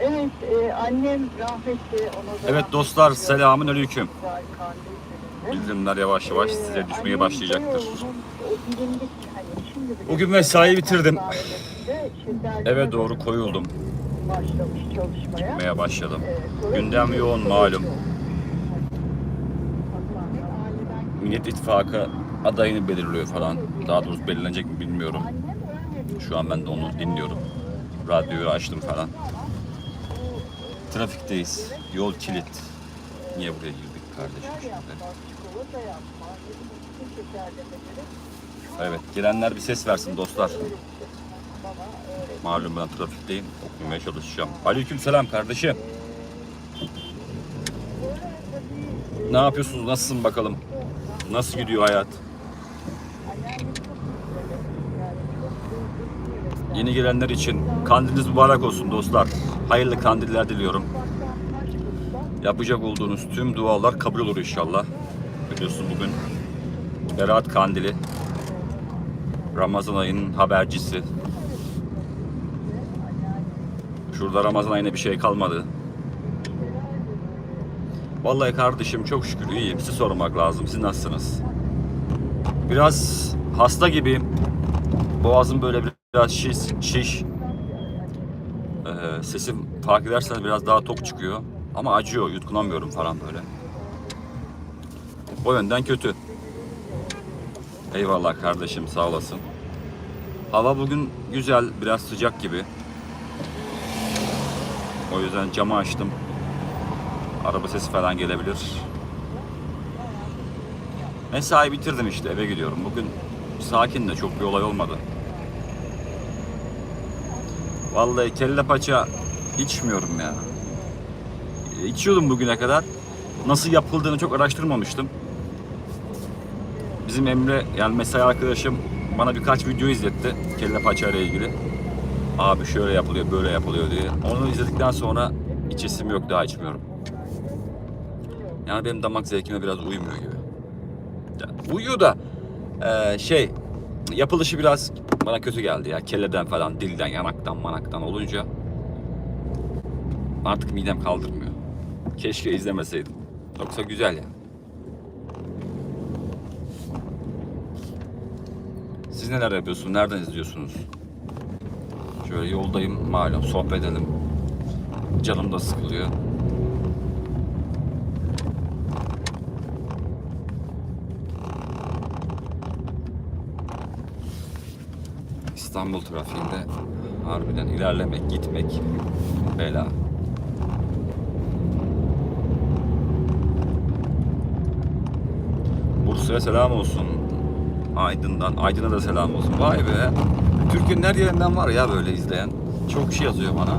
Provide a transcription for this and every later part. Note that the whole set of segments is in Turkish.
Evet, e, annem rahmetli ona da Evet dostlar selamün aleyküm. Bildirimler yavaş yavaş Ee, size düşmeye başlayacaktır. hani Bugün mesai bitirdim. Eve doğru koyuldum. Başlamış çalışmaya. Gitmeye başladım. Ee, sonra Gündem yoğun malum. Millet İttifakı adayını belirliyor falan. Daha doğrusu belirlenecek mi bilmiyorum. Şu an ben de onu dinliyorum. Radyoyu açtım falan. Trafikteyiz. Yol kilit. Niye buraya girdik kardeşim şimdi? Evet, gelenler bir ses versin dostlar. Malum ben trafikteyim. Okumaya çalışacağım. Aleyküm selam kardeşim. Ne yapıyorsunuz? Nasılsın bakalım? Nasıl gidiyor hayat? Yeni gelenler için kandiliniz mübarek olsun dostlar. Hayırlı kandiller diliyorum. Yapacak olduğunuz tüm dualar kabul olur inşallah. Biliyorsun bugün Berat Kandili. Ramazan ayının habercisi. Şurada Ramazan ayına bir şey kalmadı. Vallahi kardeşim çok şükür iyiyim. Sizi sormak lazım. Siz nasılsınız? Biraz hasta gibiyim. Boğazım böyle biraz şiş. şiş. Ee, sesim fark ederseniz biraz daha tok çıkıyor. Ama acıyor. Yutkunamıyorum falan böyle. O yönden kötü. Eyvallah kardeşim sağ olasın. Hava bugün güzel, biraz sıcak gibi. O yüzden camı açtım. Araba sesi falan gelebilir. Mesai bitirdim işte eve gidiyorum. Bugün sakin de çok bir olay olmadı. Vallahi kelle paça içmiyorum ya. E, İçiyordum bugüne kadar. Nasıl yapıldığını çok araştırmamıştım. Bizim Emre yani mesai arkadaşım bana birkaç video izletti kelle paça ile ilgili. Abi şöyle yapılıyor, böyle yapılıyor diye. Onu izledikten sonra içesim yok daha içmiyorum. Yani benim damak zevkime biraz uymuyor gibi. Yani uyuyor da eee, şey yapılışı biraz bana kötü geldi ya. Kelleden falan, dilden, yanaktan, manaktan olunca artık midem kaldırmıyor. Keşke izlemeseydim. Yoksa güzel ya. Siz neler yapıyorsunuz? Nereden izliyorsunuz? Şöyle yoldayım malum sohbet edelim. Canım da sıkılıyor. İstanbul trafiğinde harbiden ilerlemek, gitmek bela. Bursa'ya selam olsun. Aydın'dan. Aydın'a da selam olsun. Vay be. Türkiye'nin her yerinden var ya böyle izleyen. Çok kişi yazıyor bana.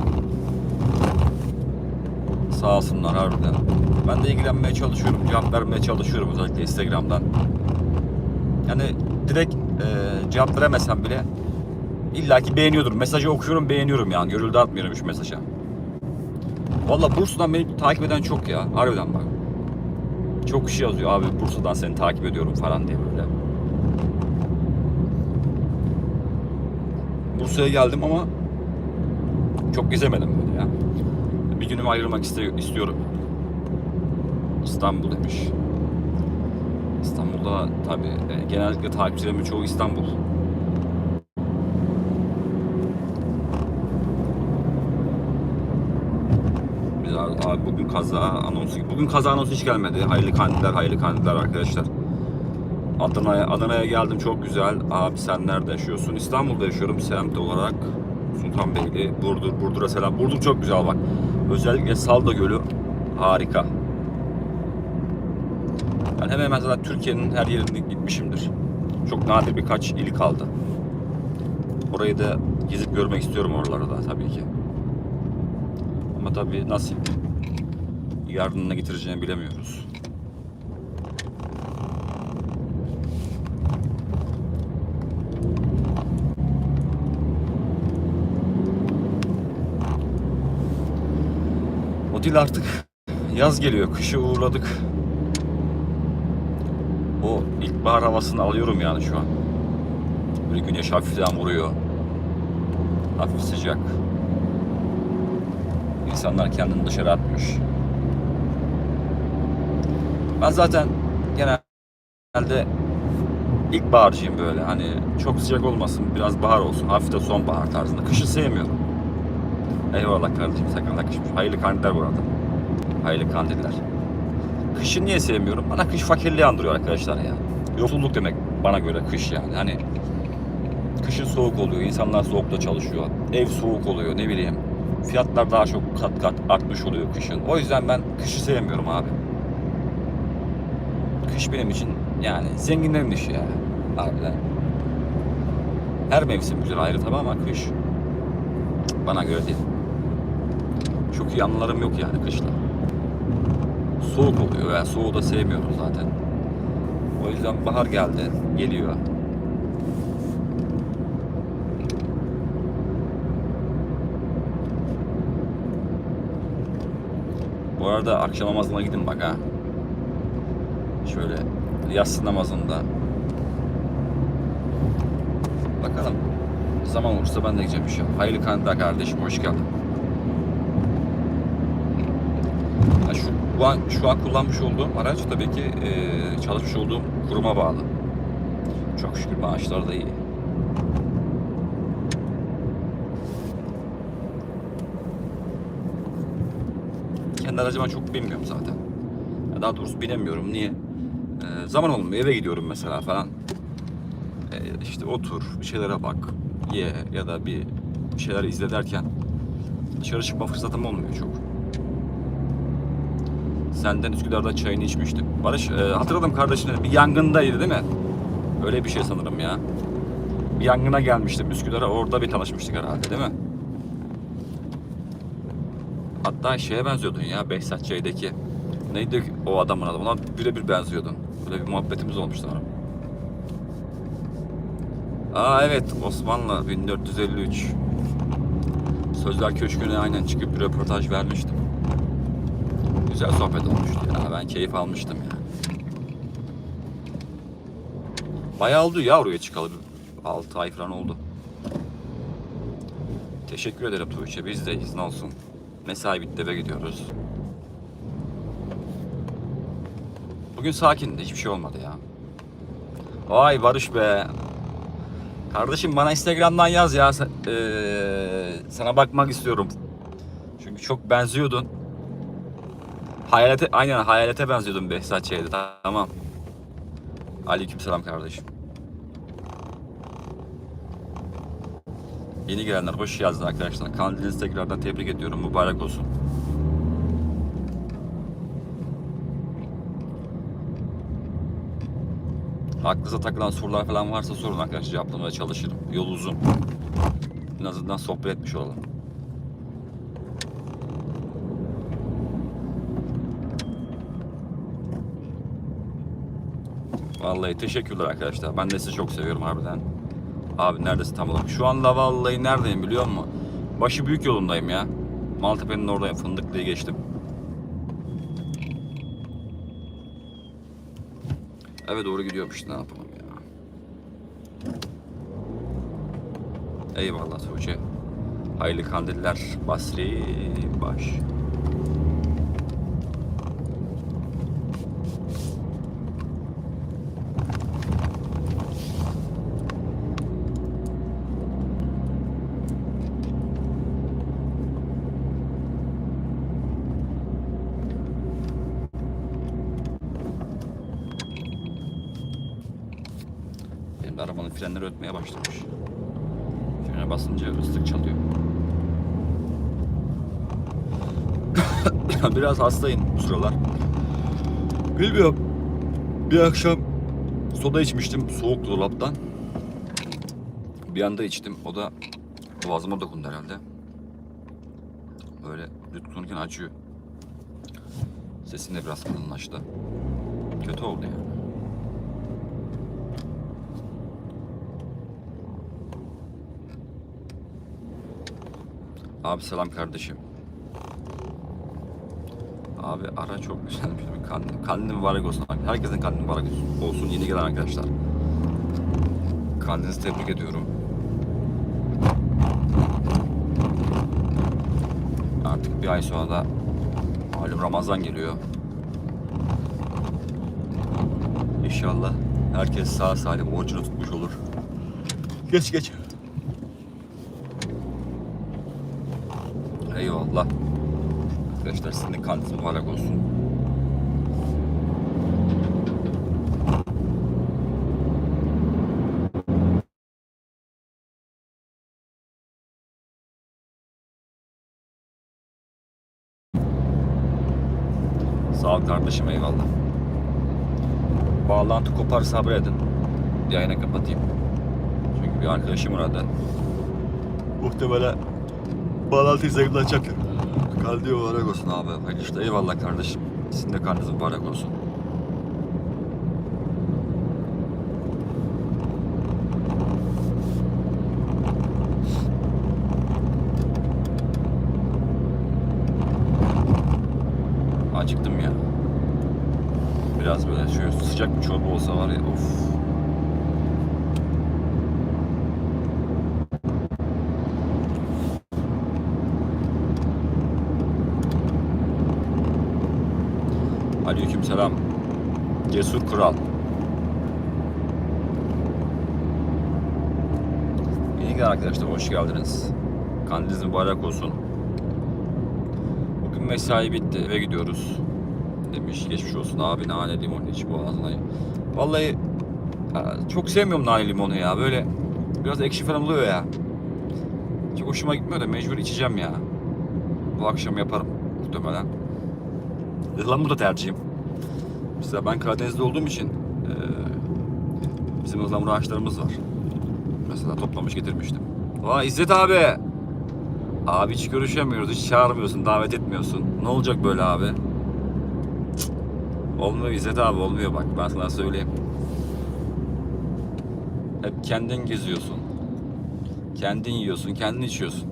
Sağ olsunlar harbiden. Ben de ilgilenmeye çalışıyorum. Cevap vermeye çalışıyorum özellikle Instagram'dan. Yani direkt e, cevap veremesem bile illaki beğeniyordur. Mesajı okuyorum beğeniyorum yani. Görüldü atmıyorum hiç mesaja. Valla Bursa'dan beni takip eden çok ya. Harbiden bak. Çok kişi yazıyor abi Bursa'dan seni takip ediyorum falan diye böyle. Bursa'ya geldim ama çok gezemedim böyle ya. Bir günümü ayırmak istiyorum. İstanbul demiş. İstanbul'da tabii e, genellikle takipçilerimin çoğu İstanbul. Bugün kaza anonsu bugün kaza anonsu hiç gelmedi. Hayırlı kandiller, hayırlı kandiller arkadaşlar. Adana'ya Adana'ya geldim çok güzel. Abi sen nerede yaşıyorsun? İstanbul'da yaşıyorum semt olarak. Sultanbeyli, Burdur, Burdur'a selam. Burdur çok güzel bak. Özellikle Salda Gölü harika. Ben hemen hemen zaten Türkiye'nin her yerine gitmişimdir. Çok nadir birkaç ili kaldı. Orayı da gezip görmek istiyorum oraları da tabii ki. Ama tabii nasip. Yarın ne getireceğini bilemiyoruz. O artık yaz geliyor. Kışı uğurladık. O ilkbahar havasını alıyorum yani şu an. Böyle güneş hafiften vuruyor. Hafif sıcak. İnsanlar kendini dışarı atmış. Ben zaten genelde ilkbaharcıyım böyle. Hani çok sıcak olmasın, biraz bahar olsun. Hafif de sonbahar tarzında. Kışı sevmiyorum. Eyvallah kardeşim sakın kışmış. Hayırlı kandiller bu arada. Hayırlı kandiller. Kışı niye sevmiyorum? Bana kış fakirliği andırıyor arkadaşlar ya. Yoksulluk demek bana göre kış yani. Hani kışın soğuk oluyor, insanlar soğukta çalışıyor. Ev soğuk oluyor, ne bileyim. Fiyatlar daha çok kat kat artmış oluyor kışın. O yüzden ben kışı sevmiyorum abi. Kış benim için yani zenginlerin işi ya. Harbiden. Her mevsim güzel ayrı tabii ama kış bana göre değil. Çok iyi anılarım yok yani kışla. Soğuk oluyor yani soğuğu da sevmiyorum zaten. O yüzden bahar geldi, geliyor. Bu arada akşam namazına gidin bak ha. Şöyle yatsı namazında. Bakalım. Zaman olursa ben de gideceğim inşallah. Hayırlı kandiller kardeşim hoş geldin. Ya şu, bu an, şu an kullanmış olduğum araç tabii ki e, çalışmış olduğum kuruma bağlı. Çok şükür maaşlar da iyi. Kendi aracıma çok binmiyorum zaten. Daha doğrusu binemiyorum. Niye? Ee, zaman olmuyor. Eve gidiyorum mesela falan. Ee, işte otur, bir şeylere bak, ye ya da bir, şeyler izle derken dışarı çıkma fırsatım olmuyor çok. Senden Üsküdar'da çayını içmiştim. Barış e, hatırladım kardeşine bir yangındaydı değil mi? Öyle bir şey sanırım ya. Bir yangına gelmiştim Üsküdar'a orada bir tanışmıştık herhalde değil mi? Hatta şeye benziyordun ya Behzat Ç'deki. Neydi o adamın adı? Ona birebir benziyordun. Böyle bir muhabbetimiz olmuştu sanırım. Aa evet Osmanlı 1453. Sözler Köşkü'ne aynen çıkıp bir röportaj vermiştim. Güzel sohbet olmuştu ya. Ben keyif almıştım ya. Bayağı oldu ya oraya çıkalı. 6 ay falan oldu. Teşekkür ederim Tuğçe. Biz de izin olsun. Mesai bitti eve gidiyoruz. Bugün sakindi. Hiçbir şey olmadı ya. Vay Barış be. Kardeşim bana Instagram'dan yaz ya. Eee, sana bakmak istiyorum. Çünkü çok benziyordun. Hayalete, aynen hayalete benziyordun Behzat Ç'de. Tamam. Aleykümselam kardeşim. Yeni gelenler hoş geldiniz arkadaşlar. Kandilinizi tekrardan tebrik ediyorum. Mübarek olsun. Aklınıza takılan sorular falan varsa sorun arkadaşlar. Cevaplamaya çalışırım. Yol uzun. En azından sohbet etmiş olalım. Vallahi teşekkürler arkadaşlar. Ben de sizi çok seviyorum harbiden. Abi neredesin tam olarak? Şu anda vallahi neredeyim biliyor musun? Başı büyük yolundayım ya. Maltepe'nin oradayım. Fındıklı'yı geçtim. Eve doğru gidiyorum işte ne yapalım ya. Eyvallah Tuğçe. Hayırlı kandiller Basri Baş. De arabanın frenleri ötmeye başlamış. Frene basınca ıslık çalıyor. Biraz hastayım bu sıralar. Bilmiyorum. Bir akşam soda içmiştim soğuk dolaptan. Bir anda içtim. O da boğazıma dokundu herhalde. Böyle yutkunurken acıyor. Sesim de biraz kalınlaştı. Kötü oldu yani. Abi selam kardeşim. Abi ara çok güzelmiş. Kandil, kandil mübarek olsun. Herkesin kandil mübarek olsun. Yeni gelen arkadaşlar. Kandilinizi tebrik ediyorum. Artık Bir ay sonra da malum Ramazan geliyor. İnşallah herkes sağ salim orucunu tutmuş olur. Geç geç. Eyvallah. Arkadaşlar sizin de kandil mübarek olsun. Sağ ol kardeşim eyvallah. Bağlantı kopar sabredin. Yayını kapatayım. Çünkü bir arkadaşım aradı. Muhtemelen bağlantıyı zayıflatacak. Kaldı mübarek olsun abi. Hayırlı işte eyvallah kardeşim. Sizin de karnınız mübarek olsun. Acıktım ya. Biraz böyle şöyle sıcak bir çorba olsa var ya of. Aleyküm selam. Cesur Kral. İyi günler arkadaşlar, hoş geldiniz. Kandiliniz mübarek olsun. Bugün mesai bitti, eve gidiyoruz. Demiş, geçmiş olsun abi nane limon iç boğazına. Vallahi ya, çok sevmiyorum nane limonu ya, böyle biraz ekşi falan oluyor ya. Çok hoşuma gitmiyor da mecbur içeceğim ya. Bu akşam yaparım muhtemelen. Ihlamur da tercihim. Mesela ben Karadeniz'de olduğum için eee, bizim ıhlamur ağaçlarımız var. Mesela toplamış getirmiştim. Vay İzzet abi. Abi hiç görüşemiyoruz, hiç çağırmıyorsun, davet etmiyorsun. Ne olacak böyle abi? Olmuyor İzzet abi, olmuyor bak ben sana söyleyeyim. Hep kendin geziyorsun. Kendin yiyorsun, kendin içiyorsun.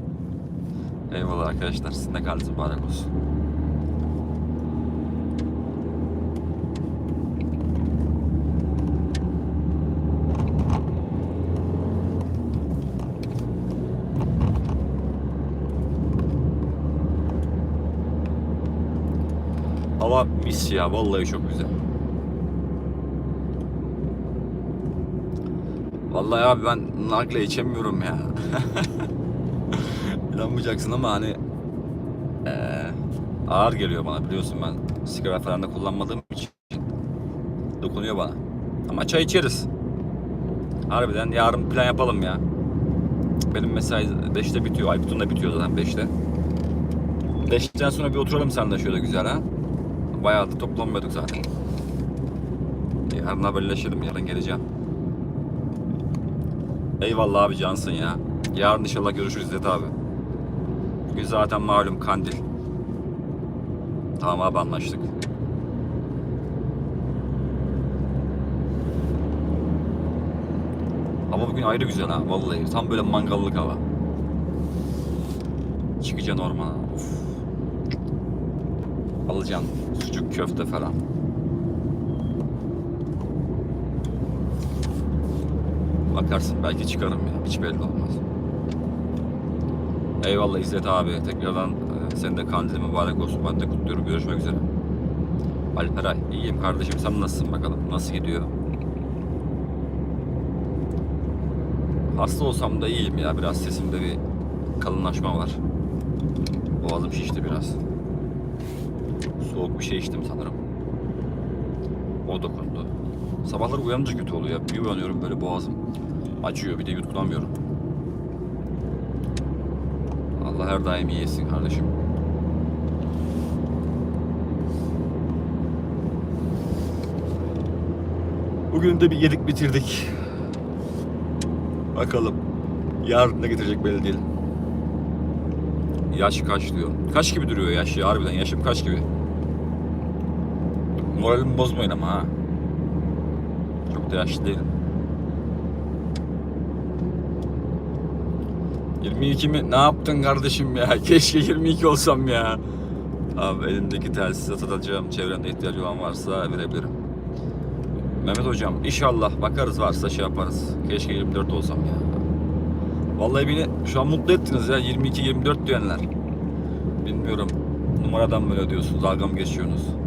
Eyvallah arkadaşlar, sizin de kalbiniz mübarek olsun. Hava mis ya vallahi çok güzel. Vallahi abi ben nargile içemiyorum ya. İnanmayacaksın ama hani eee, ağır geliyor bana biliyorsun ben sigara falan da kullanmadığım için dokunuyor bana. Ama çay içeriz. Harbiden yarın plan yapalım ya. Benim mesai 5'te bitiyor. Aykut'un da bitiyor zaten 5'te. 5'ten sonra bir oturalım seninle şöyle güzel ha. Bayağı da toplanmıyorduk zaten. Yarın haberleşelim. Yarın geleceğim. Eyvallah abi cansın ya. Yarın inşallah görüşürüz İzzet abi. Bugün zaten malum kandil. Tamam abi anlaştık. Ama bugün ayrı güzel ha vallahi. Tam böyle mangallık hava. Çıkacaksın ormana. Alacaksın sucuk köfte falan. Bakarsın belki çıkarım ya. Hiç belli olmaz. Eyvallah İzzet abi. Tekrardan e, senin de kandilin mübarek olsun. Ben de kutluyorum. Görüşmek üzere. Alperay. iyiyim kardeşim. Sen nasılsın bakalım? Nasıl gidiyor? Hasta olsam da iyiyim ya. Biraz sesimde bir kalınlaşma var. Boğazım şişti biraz. Soğuk bir şey içtim sanırım. O dokundu. Sabahları uyanınca kötü oluyor. Bir uyanıyorum böyle boğazım acıyor. Bir de yutkunamıyorum. Allah her daim iyi etsin kardeşim. Bugün de bir yedik bitirdik. Bakalım. Yarın ne getirecek belli değil. Yaş kaç diyor. Kaç gibi duruyor yaş ya harbiden yaşım kaç gibi. Moralimi bozmayın ama ha. Çok da yaşlı değilim. 22 mi? Ne yaptın kardeşim ya? Keşke 22 olsam ya. Abi elimdeki telsiz atacağım. Çevremde ihtiyacı olan varsa verebilirim. Mehmet hocam inşallah bakarız varsa şey yaparız. Keşke 24 olsam ya. Vallahi beni şu an mutlu ettiniz ya 22-24 diyenler. bilmiyorum numaradan mı öyle diyorsunuz, dalga mı geçiyorsunuz?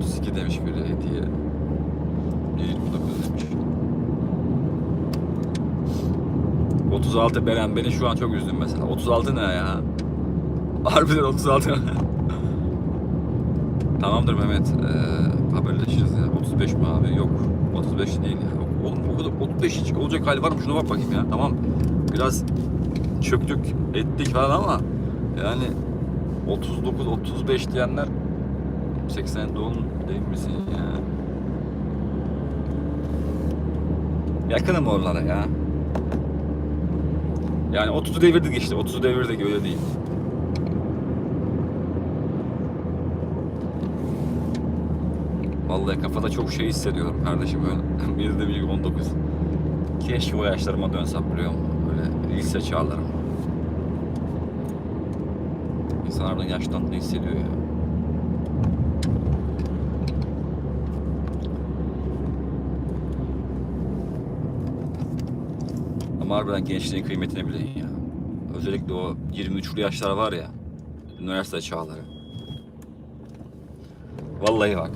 32 demiş biri hediye. 29 demiş. 36 Beren beni şu an çok üzdün mesela. 36 ne ya? Harbiden 36. Tamamdır Mehmet. Ee, haberleşiriz ya. 35 mi abi? Yok. 35 değil ya. Oğlum o kadar 35 hiç olacak hali var mı? Şuna bak bakayım ya. Tamam. Biraz çöktük, ettik falan ama yani 39 35 diyenler 80 doğum değil misin ya? Yakınım oralara ya. Yani 30'u devirdik işte. 30'u devirdik öyle değil. Vallahi kafada çok şey hissediyorum kardeşim. Bir de bir 19. Keşke o yaşlarıma dönsem biliyor musun? Böyle lise çağlarım. İnsanlar da yaşlandığını hissediyor ya. Ama harbiden gençliğin kıymetini bilin ya. Özellikle o 23'lü yaşlar var ya. Üniversite çağları. Vallahi bak.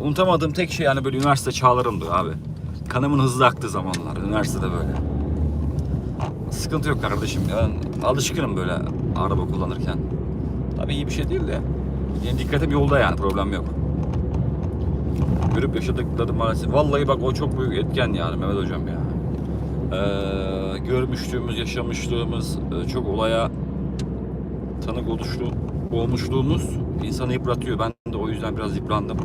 Unutamadığım tek şey yani böyle üniversite çağlarımdı abi. Kanımın hızlı aktığı zamanlar. Üniversitede böyle. Sıkıntı yok kardeşim. ya. Ben alışkınım böyle araba kullanırken. Tabii iyi bir şey değil de. Benim dikkatim yolda yani problem yok. Görüp yaşadıklarım maalesef. Vallahi bak o çok büyük etken yani Mehmet Hocam ya. Ee, görmüşlüğümüz, yaşamışlığımız, e, çok olaya tanık oluştu, olmuşluğumuz insanı yıpratıyor. Ben de o yüzden biraz yıprandım.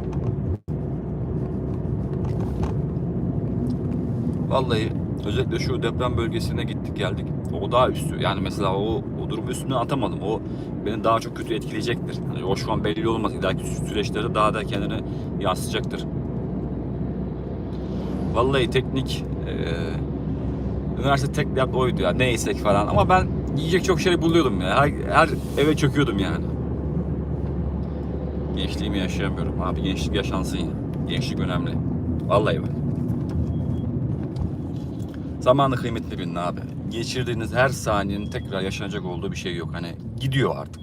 Vallahi özellikle şu deprem bölgesine gittik geldik. O daha üstü. Yani mesela o, o durumu üstüne atamadım. O beni daha çok kötü etkileyecektir. Yani o şu an belli olmaz. İleriki süreçlerde daha da kendini yansıtacaktır. Vallahi teknik eee üniversite tek dert oydu ya. Neysek falan. Ama ben yiyecek çok şey buluyordum ya. Her, her eve çöküyordum yani. Gençliğimi yaşayamıyorum. Abi gençlik yaşansın ya. Gençlik önemli. Vallahi bak. Zamanı kıymetli bilin abi. Geçirdiğiniz her saniyenin tekrar yaşanacak olduğu bir şey yok. Hani gidiyor artık.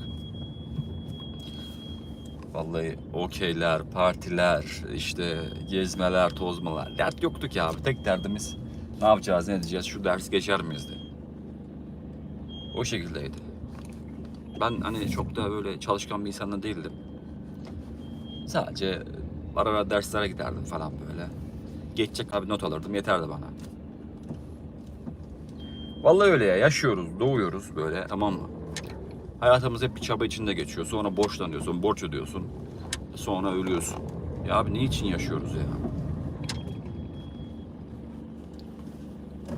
Vallahi okeyler, partiler, işte gezmeler, tozmalar. Dert yoktu ki abi. Tek derdimiz ne yapacağız, ne edeceğiz, şu ders geçer miyiz diye. O şekildeydi. Ben hani çok da böyle çalışkan bir insan da değildim. Sadece ara ara derslere giderdim falan böyle. Geçecek abi not alırdım yeterdi bana. Vallahi öyle ya yaşıyoruz, doğuyoruz böyle tamam mı? Hayatımız hep bir çaba içinde geçiyor. Sonra borçlanıyorsun, borç ödüyorsun. Sonra ölüyorsun. Ya abi ne için yaşıyoruz ya?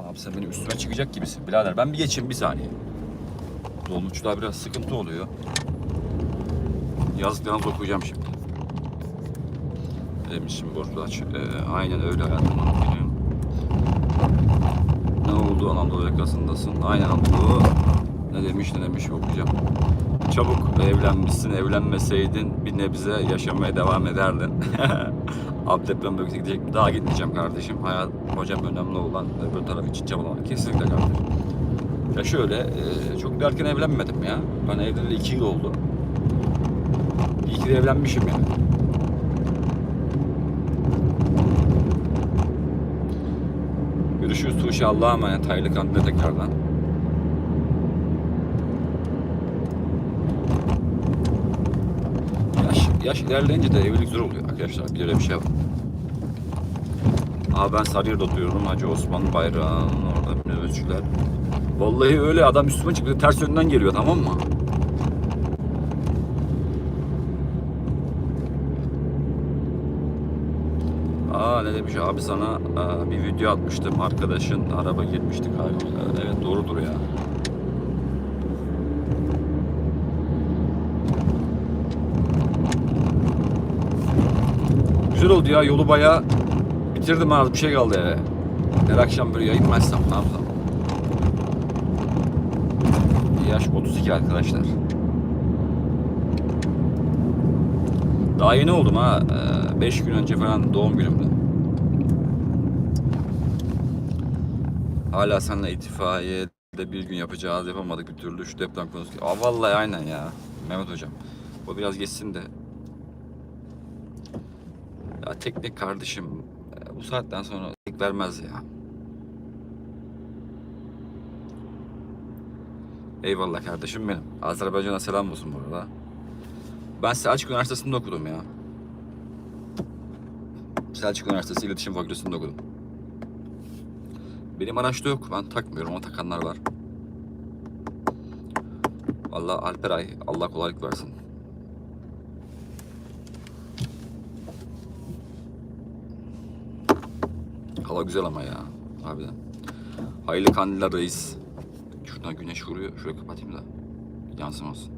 Abi sen benim üstüme çıkacak gibisin birader. Ben bir geçeyim bir saniye. Dolmuşçular biraz sıkıntı oluyor. Yazdıklarınızı okuyacağım şimdi. Demişim borçlu aç. Ee, aynen öyle hayatım. Benim. Ne oldu Anadolu yakasındasın? Aynen oldu. Ne demiş ne demiş okuyacağım. Çabuk evlenmişsin, evlenmeseydin bir nebze yaşamaya devam ederdin. Abi deprem bölgesine gidecek? Daha gitmeyeceğim kardeşim. Hayat hocam önemli olan öbür taraf için çabalamak. Kesinlikle kardeşim. Ya şöyle, e, çok da erken evlenmedim ya. Ben evleneli iki yıl oldu. İyi ki evlenmişim yani. Görüşürüz Tuğçe Allah'a emanet. Hayırlı kandile tekrardan. Yaş, ilerleyince de evlilik zor oluyor arkadaşlar. Bir öyle bir şey var. Abi ben Sarıyer'de oturuyorum. Hacı Osman Bayrağı'nın orada minibüsçüler. Vallahi öyle adam üstüme çıktı. Ters yönden geliyor tamam mı? Aa ne demiş abi sana bir video atmıştım arkadaşın araba girmişti galiba. Evet doğrudur ya. Güzel oldu ya yolu bayağı bitirdim az bir şey kaldı eve. Her akşam böyle yayın mı ne yapsam? Yaş 32 arkadaşlar. Daha yeni oldum ha. 5 gün önce falan doğum günümde. Hala seninle itfaiye de bir gün yapacağız yapamadık bir türlü şu deprem konusu. Aa vallahi aynen ya Mehmet hocam. O biraz geçsin de. Ya teknik kardeşim e, bu saatten sonra tek vermez ya. Eyvallah kardeşim benim. Azerbaycan'a selam olsun bu arada. Ben Selçuk Üniversitesi'nde okudum ya. Selçuk Üniversitesi İletişim Fakültesi'nde okudum. Benim araçta yok. Ben takmıyorum ama takanlar var. Vallahi Alperay Allah kolaylık versin. Hava güzel ama ya. Harbiden. Hayırlı kandiller reis. Şuradan güneş vuruyor. Şurayı kapatayım da yansımasın.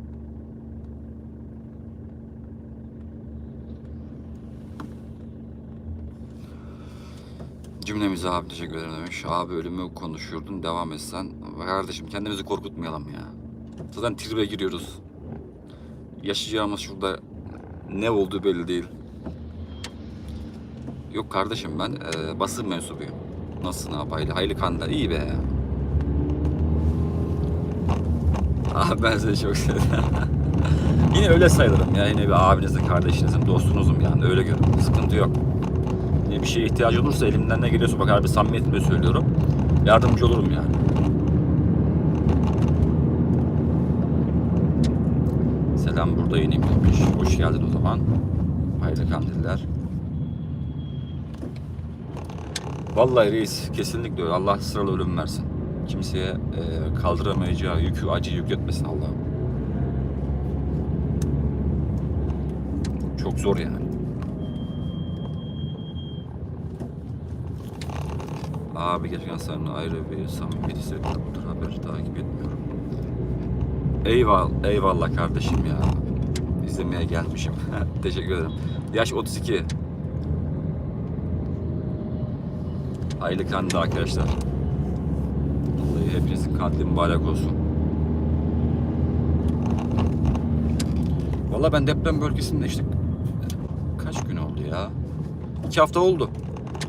Cümlemize abi teşekkür ederim demiş. Abi ölümü konuşuyordun devam etsen. Kardeşim kendimizi korkutmayalım ya. Zaten tribe giriyoruz. Yaşayacağımız şurada ne olduğu belli değil. Yok kardeşim ben e, basın mensubuyum. Nasılsın abi? Hayırlı, hayırlı kandiller. İyi be ya. Abi ben seni çok sevdim. Yine öyle sayılırım ya. Yine bir abinizin, kardeşinizin, dostunuzum yani. Öyle görün. Sıkıntı yok. Yine bir şeye ihtiyacı olursa elimden ne geliyorsa bak harbi samimiyetimle söylüyorum. Yardımcı olurum yani. Selam burada yeniyim demiş. Hoş geldin o zaman. Hayırlı kandiller. Vallahi reis kesinlikle öyle. Allah sıralı ölüm versin. Kimseye e, kaldıramayacağı yükü acı yükletmesin Allah'ım. Çok zor yani. Abi geçen seninle ayrı bir samimiyet hissettim. Bu haberi takip etmiyorum. Eyvallah, eyvallah kardeşim ya. İzlemeye gelmişim. Teşekkür ederim. Yaş 32. Hayırlı kandil arkadaşlar. Vallahi hepinizin kandili mübarek olsun. Valla ben deprem bölgesinde işte kaç gün oldu ya? İki hafta oldu.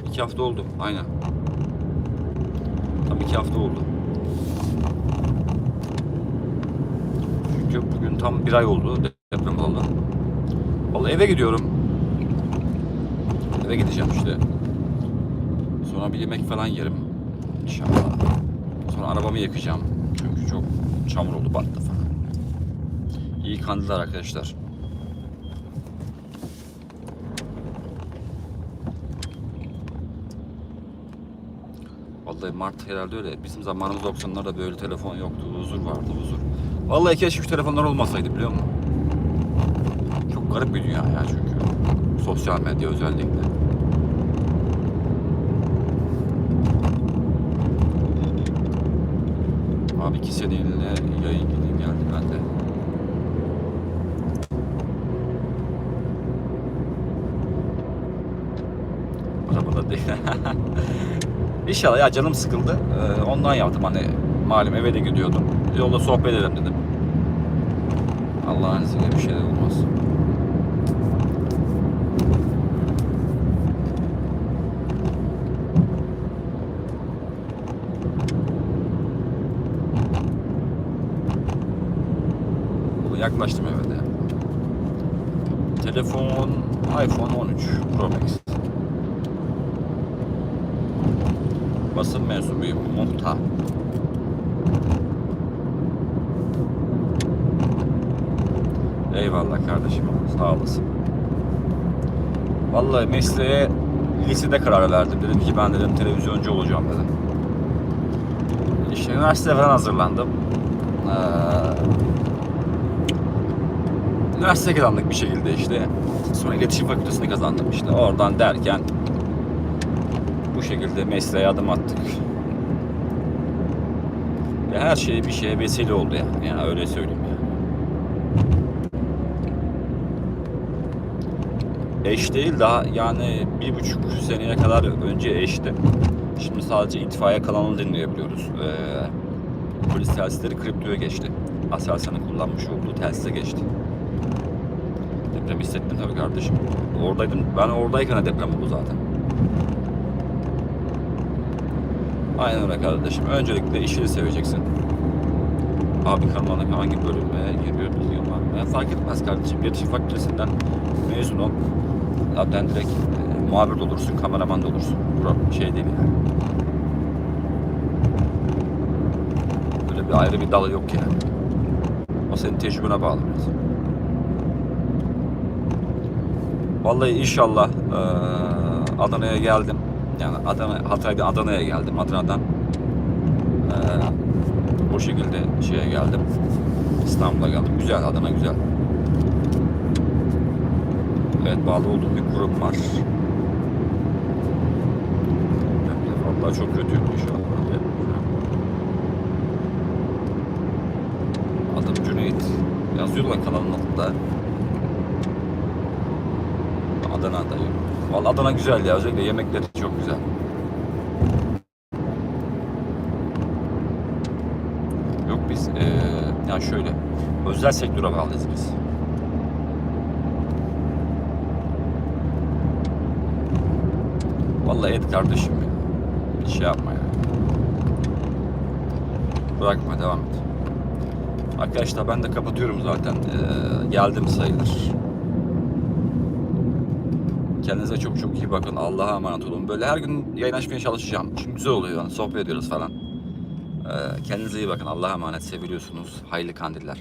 İki hafta oldu. Aynen. Tam iki hafta oldu. Çünkü bugün tam bir ay oldu deprem oldu. Vallahi eve gidiyorum. Eve gideceğim işte. Sonra bir yemek falan yerim. İnşallah. Sonra arabamı yakacağım. Çünkü çok çamur oldu battı falan. İyi kandiller arkadaşlar. Vallahi Mart herhalde öyle. Bizim zamanımızda 90'larda böyle telefon yoktu. Huzur vardı huzur. Vallahi keşke şu telefonlar olmasaydı biliyor musun? Çok garip bir dünya ya çünkü. Sosyal medya özellikle. Abi iki seneyle yayın gidin geldi ben de. Arabada değil. İnşallah ya canım sıkıldı. Ee, ondan yaptım hani malum eve de gidiyordum. Yolda sohbet edelim dedim. Allah'ın izniyle bir şey de olmaz. Yaklaştım eve de. Telefon iPhone 13 Pro Max. Basın mensubuyum. Muhta. Eyvallah kardeşim. Sağ olasın. Vallahi mesleğe lisede karar verdim. Dedim ki ben dedim televizyoncu olacağım dedim. İşte üniversiteye falan hazırlandım. Ee, üniversite kazandık bir şekilde işte. Sonra iletişim fakültesini kazandım işte. Oradan derken bu şekilde mesleğe adım attık. Ve her şey bir şeye vesile oldu yani. Ya öyle söyleyeyim ya. Eş değil daha yani bir buçuk seneye kadar önce eşti. Şimdi sadece itfaiye kanalını dinleyebiliyoruz. Ee, polis telsizleri kriptoya geçti. Aselsan'ın kullanmış olduğu telsize geçti. Deprem hissettim tabii kardeşim. Oradaydım. Ben oradayken de deprem oldu zaten. Aynen öyle kardeşim. Öncelikle işini seveceksin. Abi kanalına hangi bölüme giriyor bilgim var mı? Ya fark etmez kardeşim. İletişim fakültesinden mezun ol. Zaten direkt e, muhabir de olursun, kameraman da olursun. Problem şey değil yani. Böyle bir ayrı bir dalı yok yani. O senin tecrübene bağlı biraz. Vallahi inşallah eee, Adana'ya geldim. Yani Adana, Hatay'da Adana'ya geldim. Adana'dan eee o şekilde şeye geldim. İstanbul'a geldim. Güzel, Adana güzel. Evet, bağlı olduğum bir kurum var. Vallahi çok kötüydü inşallah. Adım Cüneyt. Yazıyorlar kanalın altında. Adana'dayım. Vallahi Adana güzel ya. Özellikle yemekleri çok güzel. Yok biz eee yani şöyle özel sektöre bağlıyız biz. Vallahi et kardeşim ya. Şey yapma ya. Bırakma devam et. Arkadaşlar ben de kapatıyorum zaten. Eee, geldim sayılır. Kendinize çok çok iyi bakın. Allah'a emanet olun. Böyle her gün yayın açmaya çalışacağım. Çünkü güzel oluyor. Yani sohbet ediyoruz falan. Ee, kendinize iyi bakın. Allah'a emanet. Seviliyorsunuz. Hayırlı kandiller.